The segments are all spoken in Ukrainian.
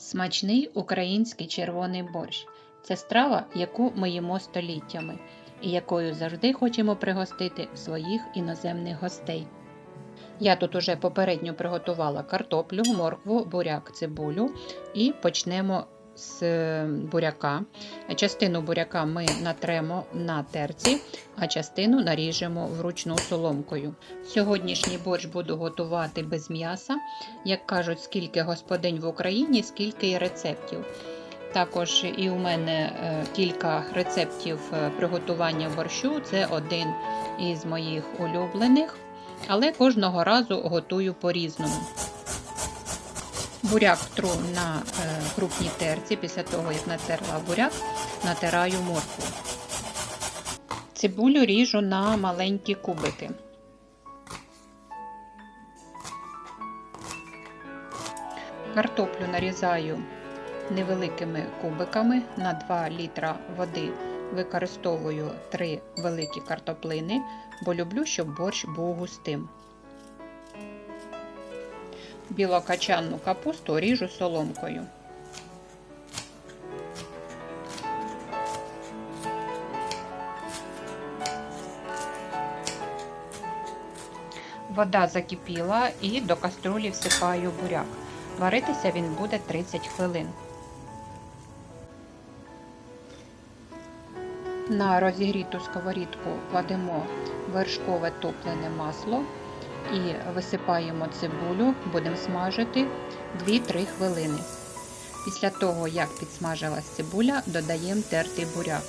Смачний український червоний борщ це страва, яку ми їмо століттями і якою завжди хочемо пригостити своїх іноземних гостей. Я тут уже попередньо приготувала картоплю, моркву, буряк, цибулю і почнемо з буряка. Частину буряка ми натремо на терці, а частину наріжемо вручну соломкою. Сьогоднішній борщ буду готувати без м'яса. Як кажуть, скільки господинь в Україні, скільки і рецептів. Також і у мене е, кілька рецептів е, приготування борщу. Це один із моїх улюблених, але кожного разу готую по-різному. Буряк тру на е, крупній терці. Після того, як натерла буряк, натираю моркву. Цибулю ріжу на маленькі кубики. Картоплю нарізаю невеликими кубиками на 2 літра води. Використовую 3 великі картоплини, бо люблю, щоб борщ був густим. Білокачанну капусту ріжу соломкою. Вода закипіла і до каструлі всипаю буряк. Варитися він буде 30 хвилин. На розігріту сковорідку кладемо вершкове топлене масло і висипаємо цибулю, будемо смажити 2-3 хвилини. Після того, як підсмажилась цибуля, додаємо тертий буряк.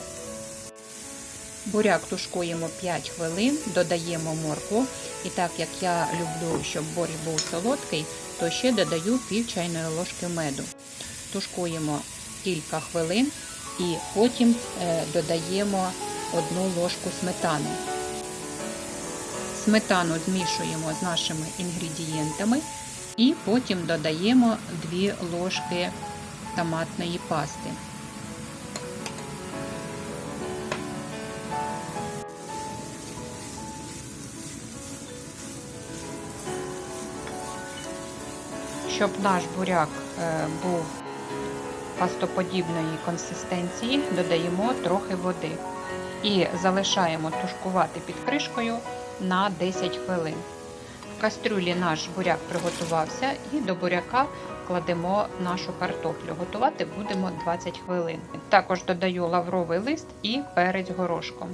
Буряк тушкуємо 5 хвилин, додаємо моркву. І так як я люблю, щоб борщ був солодкий, то ще додаю пів чайної ложки меду. Тушкуємо кілька хвилин і потім е, додаємо одну ложку сметани. Сметану змішуємо з нашими інгредієнтами і потім додаємо 2 ложки томатної пасти. Щоб наш буряк е, був пастоподібної консистенції, додаємо трохи води і залишаємо тушкувати під кришкою на 10 хвилин. В кастрюлі наш буряк приготувався і до буряка кладемо нашу картоплю. Готувати будемо 20 хвилин. Також додаю лавровий лист і перець горошком.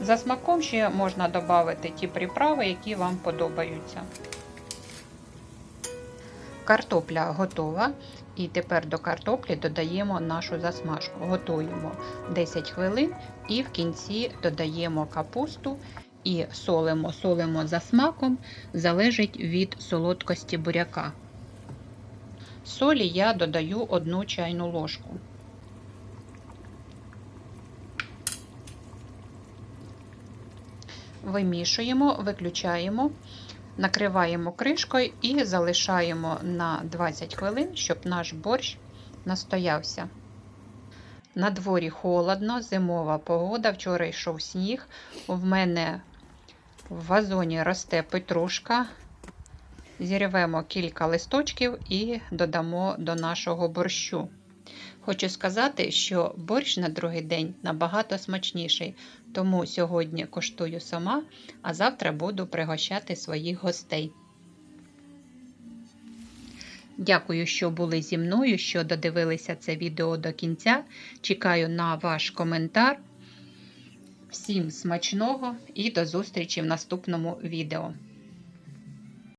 За смаком ще можна додати ті приправи, які вам подобаються. Картопля готова. І тепер до картоплі додаємо нашу засмажку. Готуємо 10 хвилин і в кінці додаємо капусту і солимо. Солимо за смаком, залежить від солодкості буряка. Солі я додаю 1 чайну ложку. Вимішуємо, виключаємо. Накриваємо кришкою і залишаємо на 20 хвилин, щоб наш борщ настоявся. На дворі холодно, зимова погода. Вчора йшов сніг. В мене в вазоні росте петрушка. Зірвемо кілька листочків і додамо до нашого борщу. Хочу сказати, що борщ на другий день набагато смачніший, тому сьогодні коштую сама, а завтра буду пригощати своїх гостей. Дякую, що були зі мною, що додивилися це відео до кінця. Чекаю на ваш коментар. Всім смачного і до зустрічі в наступному відео.